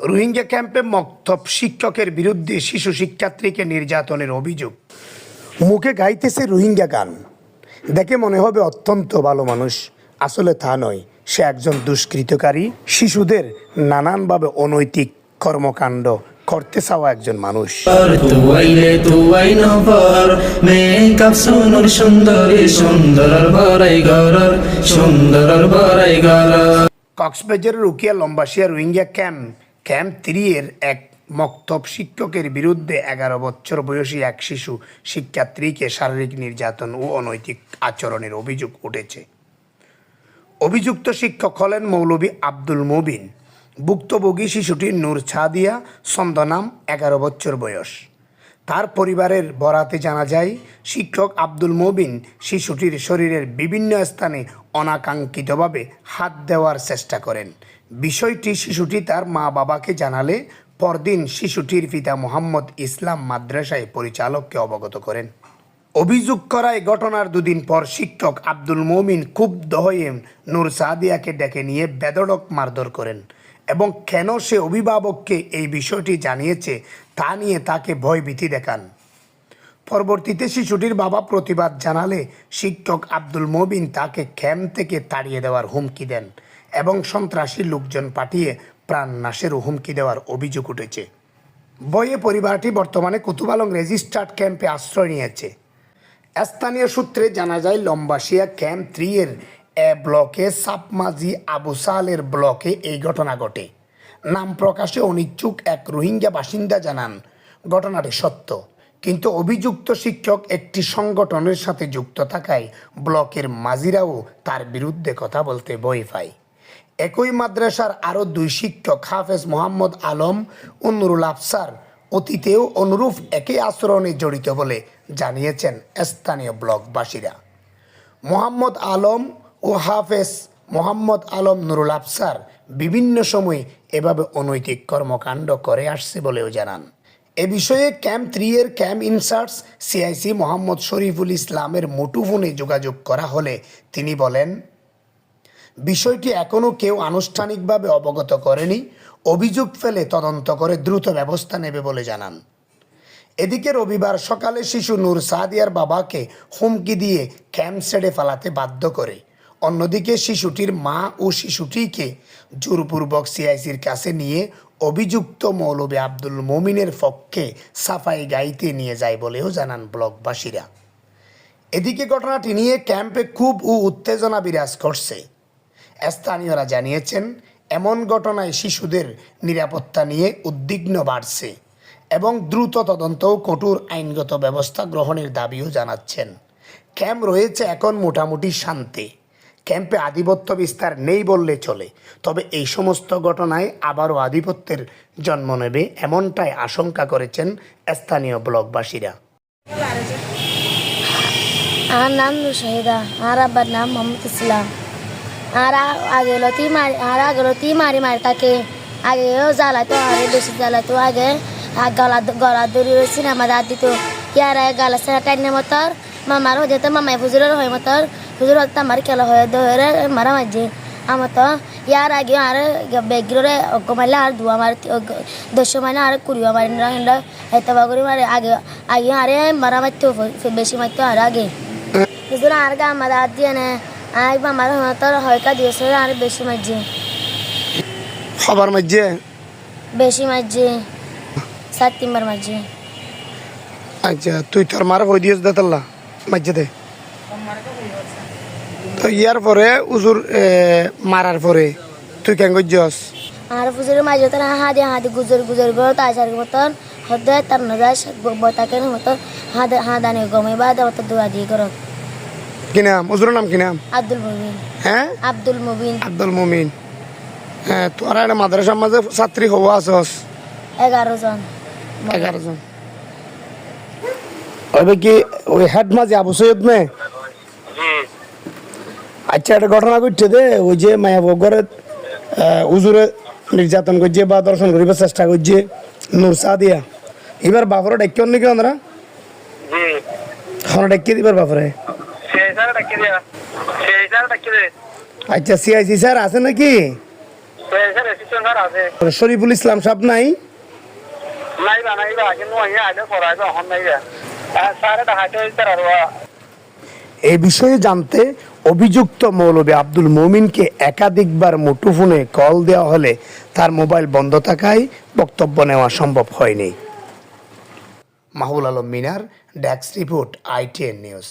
রোহিঙ্গা ক্যাম্পে মক্তব শিক্ষকের বিরুদ্ধে শিশু শিক্ষার্থীকে নির্যাতনের অভিযোগ। মুখে গাইতেছে রোহিঙ্গা গান। দেখে মনে হবে অত্যন্ত ভালো মানুষ। আসলে তা নয় সে একজন দুষ্কৃতকারী। শিশুদের নানানভাবে অনৈতিক কর্মকাণ্ড করতে চাওয়া একজন মানুষ। কক্সবাজারের রুকিয়া লম্বাসিয়া রোহিঙ্গা ক্যাম্প ক্যাম্প থ্রি এর এক মক্তব শিক্ষকের বিরুদ্ধে এগারো বছর বয়সী এক শিশু শিক্ষার্থীকে শারীরিক নির্যাতন ও অনৈতিক আচরণের অভিযোগ উঠেছে। অভিযুক্ত শিক্ষক হলেন মৌলভী আব্দুল মুবিন। ভুক্তভোগী শিশুটি নূর ছাদিয়া, ছন্দনাম, এগারো বছর বয়স। তার পরিবারের বরাতে জানা যায়, শিক্ষক আব্দুল মুবিন শিশুটির শরীরের বিভিন্ন স্থানে অনাকাঙ্ক্ষিতভাবে হাত দেওয়ার চেষ্টা করেন। বিষয়টি শিশুটি তার মা বাবাকে জানালে পরদিন শিশুটির পিতা মোহাম্মদ ইসলাম মাদ্রাসায় পরিচালককে অবগত করেন। অভিযোগ করায় ঘটনার দুদিন পর শিক্ষক আব্দুল মমিন ক্ষুব্ধ হয়ে নূর সাদিয়াকে ডেকে নিয়ে বেদড়ক মারধর করেন এবং কেন সে অভিভাবককে এই বিষয়টি জানিয়েছে তা নিয়ে তাকে ভয়ভীতি দেখান। পরবর্তীতে শিশুটির বাবা প্রতিবাদ জানালে শিক্ষক আব্দুল মবিন তাকে ক্যাম্প থেকে তাড়িয়ে দেওয়ার হুমকি দেন। এবং সন্ত্রাসী লোকজন পাঠিয়ে প্রাণ নাশেরও হুমকি দেওয়ার অভিযোগ উঠেছে। বইয়ে পরিবারটি বর্তমানে কুতুবালং রেজিস্টার্ড ক্যাম্পে আশ্রয় নিয়েছে। স্থানীয় সূত্রে জানা যায় লম্বাসিয়া ক্যাম্প থ্রি এর এ ব্লকে সাপমাজি আবু সালের ব্লকে এই ঘটনা ঘটে। নাম প্রকাশে অনিচ্ছুক এক রোহিঙ্গা বাসিন্দা জানান, ঘটনাটি সত্য। কিন্তু অভিযুক্ত শিক্ষক একটি সংগঠনের সাথে যুক্ত থাকায় ব্লকের মাজিরাও তার বিরুদ্ধে কথা বলতে ভয় পায়। একই মাদ্রাসার আরও দুই শিক্ষক, হাফেজ মোহাম্মদ আলম ও নুরুল আফসার, অতীতেও অনুরূপ একই আচরণে জড়িত বলে জানিয়েছেন স্থানীয় ব্লকবাসীরা। মোহাম্মদ আলম ও হাফেজ মোহাম্মদ আলম, নুরুল আফসার বিভিন্ন সময়ে এভাবে অনৈতিক কর্মকাণ্ড করে আসছে বলেও জানান। এ বিষয়ে ক্যাম্প থ্রি এর ক্যাম্প ইনসার্টস সিআইসি মোহাম্মদ শরীফুল ইসলামের মুঠোফোনে যোগাযোগ করা হলে তিনি বলেন বিষয়টি এখনও কেউ আনুষ্ঠানিকভাবে অবগত করেনি, অভিযোগ ফেলে তদন্ত করে দ্রুত ব্যবস্থা নেবে বলে জানান। এদিকে রবিবার সকালে শিশু নূর সাদিয়ার বাবাকে হুমকি দিয়ে ক্যাম্প ছেড়ে ফেলাতে বাধ্য করে। অন্যদিকে শিশুটির মা ও শিশুটিকে জোরপূর্বক সিআইসির কাছে নিয়ে অভিযুক্ত মৌলবী আব্দুল মমিনের পক্ষে সাফাই গাইতে নিয়ে যায় বলেও জানান ব্লকবাসীরা। এদিকে ঘটনাটি নিয়ে ক্যাম্পে খুব ও উত্তেজনা বিরাজ করছে। স্থানীয়রা জানিয়েছেন, এমন ঘটনায় শিশুদের নিরাপত্তা নিয়ে উদ্বিগ্ন বাড়ছে এবং দ্রুত তদন্ত ও কঠোর আইনগত ব্যবস্থা গ্রহণের দাবিও জানাচ্ছেন। ক্যাম্প রয়েছে এখন মোটামুটি শান্তি। ক্যাম্পে আধিপত্য বিস্তার নেই বললে চলে, তবে এই সমস্ত ঘটনায় আবারও আধিপত্যের জন্ম নেবে এমনটাই আশঙ্কা করেছেন স্থানীয় ব্লকবাসীরা। আমার নাম নুশাহিদা আর আব্বার নাম মোহাম্মদ ইসলাম। আর আগে লতি মারি আর আগে লতি মারি মারি তাকে আগেও জ্বালাতো আরে বেশি জ্বালাতো আগে আর গলা গলা দড়ি সিনেমা দাঁত দিত ইয়ার গালা সেরা টাইনের মতর মামার হয়ে যেত মামাই ফুজুরের হয় মতর ফুজুর হতে আমার খেলা হয়ে ধরে মারা মাঝে আমার তো ইয়ার আগে আর বেগিরে অগমাইলে আর দুয়া মারি দশ মানে আর কুড়িও মারি না হেতে বাগুরি মারে আগে আগে আরে মারা মারতো বেশি মারতো আর আগে কিন্তু আর গা আমার আর দিয়ে না আর আমার তোর হয়কা দিয়েছে আর বেশি মারছে। খবর মাঝে বেশি মারছে। সাত তিনবার মারছে। আচ্ছা তুই তোর মার কই দিয়েছ দেতাল্লা মাঝে দে। তো ইয়ার পরে উজুর মারার পরে তুই কেন করছস? আর ফুজুরে মাঝে তোর হাতে হাতে গুজর গুজর গো তাজার মতন হদে তার নজাস বতাকে মতন হাতে হাদানে গমে বা দেবতা দোয়া দিয়ে করত। কি নাম? উজুরের নাম কি নাম? আব্দুল মুবিন হ্যাঁ? আব্দুল মুবিন আব্দুল মুমিন। হ্যাঁ তোরা একটা মাদ্রাসার মাঝে ছাত্রী হওয়া আছস। এগারো জন। এগারো জন। ওইবে কি ওই হেড মাঝে আবু সৈয়দ মে? আচ্ছা একটা ঘটনা ঘটছে দে ওই যে মায়া ঘরে উজুরে নির্যাতন করছে বা দর্শন করিবার চেষ্টা করছে নূর সাদিয়া। এবার বাপরে ডেকে নাকি আমরা জি। এখন ডেকে দিবার বাপরে। আচ্ছা সিআইসি স্যার আছে নাকি? আছে। শরীফুল ইসলাম সাহেব নাই? এই বিষয়ে জানতে অভিযুক্ত মৌলবী আব্দুল মমিনকে একাধিকবার মুঠোফোনে কল দেওয়া হলে তার মোবাইল বন্ধ থাকায় বক্তব্য নেওয়া সম্ভব হয়নি। Mahul Alam Minar desk report ITN news.